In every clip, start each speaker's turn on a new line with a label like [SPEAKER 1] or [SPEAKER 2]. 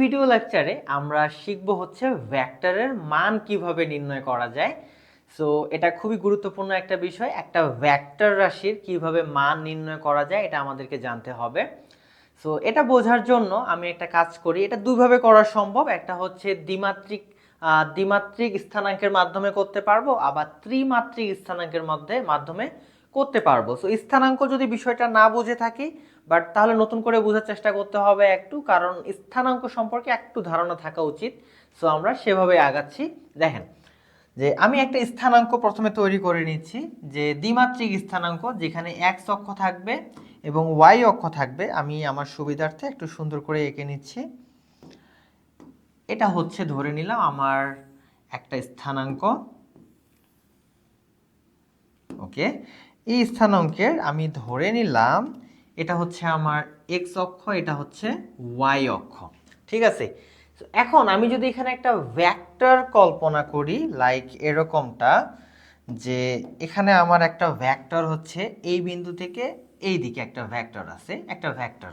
[SPEAKER 1] Video লেকচারে আমরা শিখব হচ্ছে ভ্যাক্টরের মান কীভাবে নির্ণয় করা যায়। সো এটা খুবই গুরুত্বপূর্ণ একটা বিষয়, একটা ভ্যাক্টর রাশির কীভাবে মান নির্ণয় করা যায় এটা আমাদেরকে জানতে হবে। সো এটা বোঝার জন্য আমি একটা কাজ করি, এটা দুইভাবে করা সম্ভব, একটা হচ্ছে দ্বিমাত্রিক দ্বিমাত্রিক স্থানাঙ্কের মাধ্যমে করতে পারব, আবার ত্রিমাত্রিক স্থানাঙ্কের মধ্যে, মাধ্যমে করতে পারব। সো স্থানাঙ্ক যদি বিষয়টা না বুঝে থাকি বাট তাহলে নতুন করে বোঝার চেষ্টা করতে হবে একটু, কারণ স্থানাঙ্ক সম্পর্কে একটু ধারণা থাকা উচিত। সো আমরা সেভাবে আগাচ্ছি। দেখেন, যে আমি একটা স্থানাঙ্ক প্রথমে তৈরি করে নিচ্ছি, যে দ্বিমাত্রিক স্থানাঙ্ক, যেখানে এক্স অক্ষ থাকবে এবং ওয়াই অক্ষ থাকবে, আমি আমার সুবিধার্থে একটু সুন্দর করে এঁকে নিচ্ছি। এটা হচ্ছে ধরে নিলাম আমার একটা স্থানাঙ্ক। ওকে এই স্থানাঙ্কের আমি ধরে নিলাম এটা হচ্ছে আমার এক্স অক্ষ, এটা হচ্ছে ওয়াই অক্ষ। ঠিক আছে? এখন আমি যদি এখানে একটা ভ্যাক্টর কল্পনা করি লাইক এরকমটা, যে এখানে আমার একটা ভ্যাক্টর হচ্ছে এই বিন্দু থেকে এই দিকে একটা ভ্যাক্টর আছে, একটা ভ্যাক্টর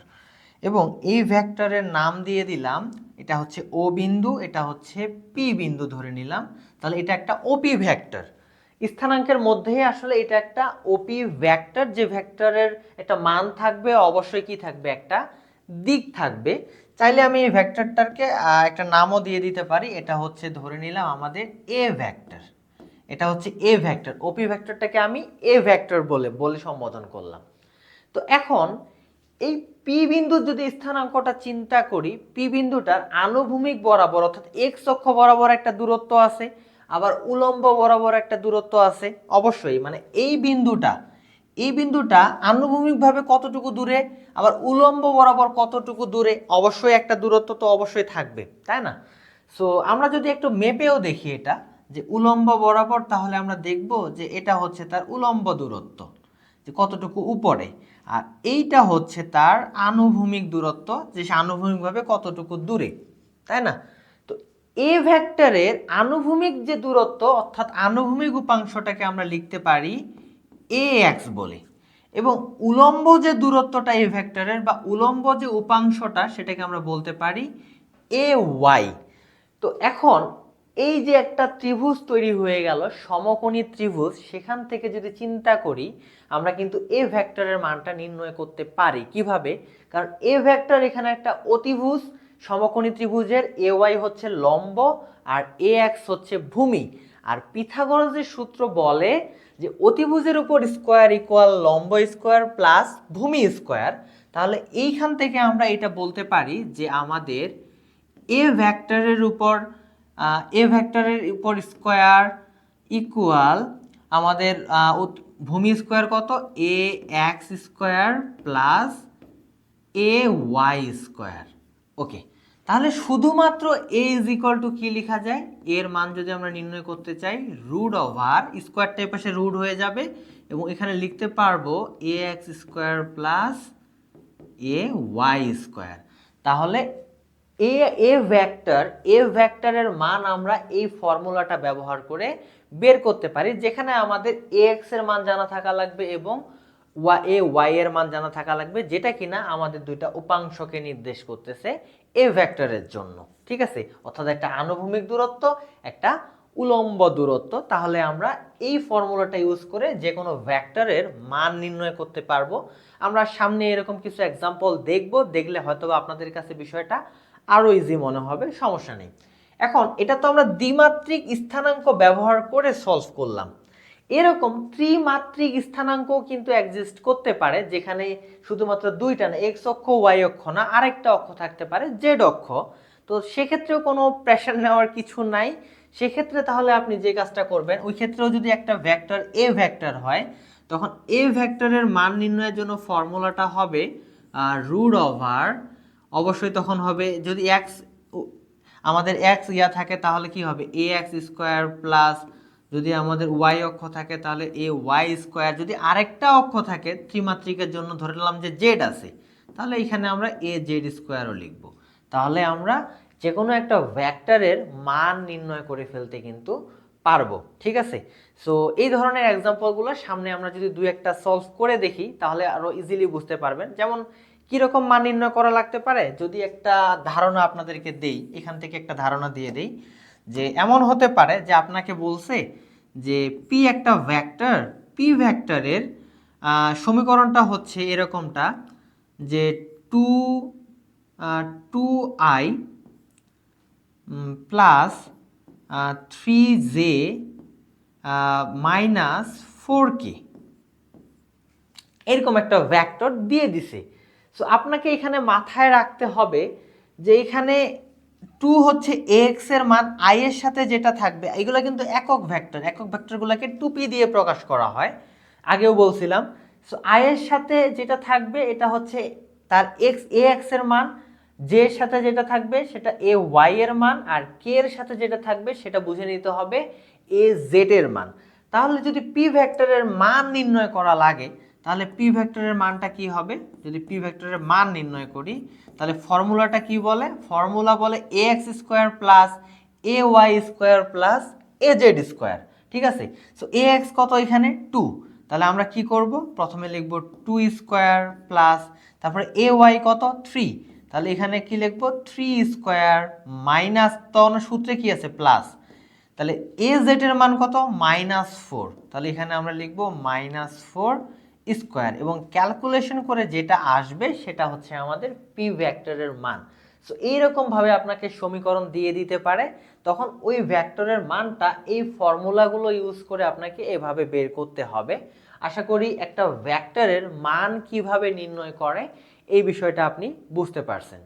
[SPEAKER 1] এবং এই ভ্যাক্টরের নাম দিয়ে দিলাম, এটা হচ্ছে ও বিন্দু, এটা হচ্ছে পি বিন্দু ধরে নিলাম। তাহলে এটা একটা ওপি ভ্যাক্টর স্থানাঙ্কের মধ্যেই আসলে এটা একটা ওপি ভ্যাক্টর যে ভ্যাক্টরের একটা মান থাকবে, অবশ্যই কি থাকবে? একটা দিক থাকবে। চাইলে আমি এই ভ্যাক্টরটাকে একটা নামও দিয়ে দিতে পারি। এটা হচ্ছে, ধরে নিলাম, আমাদের এ ভ্যাক্টর এটা হচ্ছে এ ভ্যাক্টর ওপি ভ্যাক্টরটাকে আমি এ ভ্যাক্টর বলে বলে সম্বোধন করলাম। তো এখন, এই পি বিন্দুর যদি স্থানাঙ্কটা চিন্তা করি পি বিন্দুটার আনুভূমিক বরাবর, অর্থাৎ এক্স অক্ষ বরাবর একটা দূরত্ব আছে। আবার উলম্ব বরাবর একটা দূরত্ব আছে। অবশ্যই মানে এই বিন্দুটা এই বিন্দুটা আনুভূমিকভাবে কতটুকু দূরে, আবার উলম্ব বরাবর কতটুকু দূরে, অবশ্যই একটা দূরত্ব তো অবশ্যই থাকবে, তাই না? সো আমরা যদি একটু মেপেও দেখি এটা, যে উলম্ব বরাবর, তাহলে আমরা দেখব যে এটা হচ্ছে তার উলম্ব দূরত্ব, যে কতটুকু উপরে। আর এইটা হচ্ছে তার আনুভূমিক দূরত্ব, যে সে আনুভূমিকভাবে কতটুকু দূরে, তাই না? এ ভেক্টরের আনুভূমিক যে দূরত্ব, অর্থাৎ আনুভূমিক উপাংশটাকে আমরা লিখতে পারি এ এক্স বলে। এবং উলম্ব যে দূরত্বটা এ ভেক্টরের বা উলম্ব যে উপাংশটা, সেটাকে আমরা বলতে পারি এ ওয়াই তো এখন এই যে একটা ত্রিভুজ তৈরি হয়ে গেল, সমকোণী ত্রিভুজ, সেখান থেকে যদি চিন্তা করি, আমরা কিন্তু এ ভেক্টরের মানটা নির্ণয় করতে পারি। কীভাবে? কারণ এ ভেক্টর এখানে একটা অতিভুজ সমকোণী ত্রিভুজের এ ওয়াই হচ্ছে লম্ব আর এ এক্স হচ্ছে ভূমি। আর পিথাগোরাসের সূত্র বলে যে অতিভুজের উপর স্কোয়ার ইকুয়াল লম্ব স্কোয়ার প্লাস ভূমি স্কোয়ার, তাহলে এইখান থেকে আমরা এটা বলতে পারি যে আমাদের এ ভেক্টরের উপর এ ভেক্টরের উপর স্কোয়ার ইকুয়াল আমাদের ভূমি স্কোয়ার কত? A X square plus A Y square. Okay তাহলে শুধুমাত্র এ ইজ ইকুয়াল টু কি লেখা যায়? এর মান যদি আমরা নির্ণয় করতে চাই রুট ওভার স্কোয়ারটা পাশে রুট হয়ে যাবে এবং এখানে লিখতে পারব A X square plus A Y square তাহলে এ এ ভেক্টর এ ভেক্টরের মান আমরা এই ফর্মুলাটা ব্যবহার করে বের করতে পারি, যেখানে আমাদের এ এক্সের মান জানা থাকা লাগবে এবং ওয়া এ, ওয়াই এর মান জানা থাকা লাগবে, যেটা কিনা আমাদের দুইটা উপাংশকে নির্দেশ করতেছে এ ভেক্টরের জন্য, ঠিক আছে? অর্থাৎ একটা আনুভূমিক দূরত্ব, একটা উলম্ব দূরত্ব। তাহলে আমরা এই ফর্মুলাটা ইউজ করে যে কোনো ভেক্টরের মান নির্ণয় করতে পারব। আমরা সামনে এরকম কিছু এক্সাম্পল দেখব, দেখলে হয়তো আপনাদের কাছে বিষয়টা আরও ইজি মনে হবে, সমস্যা নেই। এখন, এটা তো আমরা দ্বিমাত্রিক স্থানাঙ্ক ব্যবহার করে সলভ করলাম। এরকম ত্রিমাত্রিক স্থানাঙ্কও কিন্তু এক্সিস্ট করতে পারে, যেখানে শুধুমাত্র দুইটা না এক্স অক্ষ ওয়াই অক্ষ না, আরেকটা অক্ষ থাকতে পারে জেড অক্ষ। তো সেক্ষেত্রেও কোনো প্রেশার নেওয়ার কিছু নাই। সেক্ষেত্রে তাহলে আপনি যে কাজটা করবেন, ওই ক্ষেত্রেও যদি একটা ভেক্টর এ ভেক্টর হয়, তখন এ ভেক্টরের মান নির্ণয়ের জন্য ফর্মুলাটা হবে রুট ওভার অবশ্যই তখন হবে যদি এক্স আমাদের এক্স ইয়া থাকে, তাহলে কি হবে? এ এক্স স্কোয়ার প্লাস যদি আমাদের ওয়াই অক্ষ থাকে, তাহলে এ ওয়াই স্কোয়ার যদি আরেকটা অক্ষ থাকে ত্রিমাত্রিকের জন্য, ধরে নিলাম যে জেড আছে, তাহলে এখানে আমরা এ জেড স্কোয়ারও লিখব। তাহলে আমরা যে কোনো একটা ভ্যাক্টরের মান নির্ণয় করে ফেলতে কিন্তু পারব, ঠিক আছে? সো এই ধরনের এক্সাম্পলগুলো সামনে আমরা যদি দু একটা সলভ করে দেখি, তাহলে আরও ইজিলি বুঝতে পারবেন। যেমন, কীরকম মান নির্ণয় করা লাগতে পারে? যদি একটা ধারণা আপনাদেরকে দেই, এখান থেকে একটা ধারণা দিয়ে দেই, যে এমন হতে পারে যে আপনাকে বলছে যে পি একটা ভ্যাক্টর পি ভ্যাক্টরের সমীকরণটা হচ্ছে এরকমটা যে two two I plus three J minus four K এরকম একটা ভ্যাক্টর দিয়ে দিছে। সো আপনাকে এখানে মাথায় রাখতে হবে যে এখানে টু হচ্ছে এক্সের মান আই এর সাথে যেটা থাকবে, এগুলো কিন্তু একক ভেক্টর, একক ভেক্টরগুলোকে টুপি দিয়ে প্রকাশ করা হয়। আগেও বলছিলাম সো আই এর সাথে যেটা থাকবে, এটা হচ্ছে তার এক্স এ এক্সের মান জে এর সাথে যেটা থাকবে, সেটা এ ওয়াই এর মান, আর কে এর সাথে যেটা থাকবে, সেটা বুঝে নিতে হবে এ জেড এর মান। তাহলে যদি পি ভেক্টরের মান নির্ণয় করা লাগে তাহলে পি ভেক্টরের মানটা কি হবে? যদি পি ভেক্টরের মান নির্ণয় করি, তাহলে ফর্মুলাটা কি বলে? ফর্মুলা বলে A X square plus A Y square plus A Z square ঠিক আছে? সো এ এক্স কত এখানে? টু তাহলে আমরা কি করব? প্রথমে লিখব টু স্কোয়ার প্লাস তারপরে এ ওয়াই কত? থ্রি তাহলে এখানে কি লিখব? থ্রি স্কোয়ার মাইনাস তখন সূত্রে কি আছে? প্লাস তাহলে এ জেড এর মান কত? মাইনাস ফোর তাহলে এখানে আমরা লিখব মাইনাস ফোর স্কোয়ার এবং ক্যালকুলেশন করে যেটা আসবে সেটা হচ্ছে আমাদের পি ভ্যাক্টরের মান। সো এইরকমভাবে আপনাকে সমীকরণ দিয়ে দিতে পারে। তখন ওই ভ্যাক্টরের মানটা এই ফর্মুলাগুলো ইউজ করে আপনাকে এভাবে বের করতে হবে। আশা করি একটা ভ্যাক্টরের মান কীভাবে নির্ণয় করে, এই বিষয়টা আপনি বুঝতে পারছেন।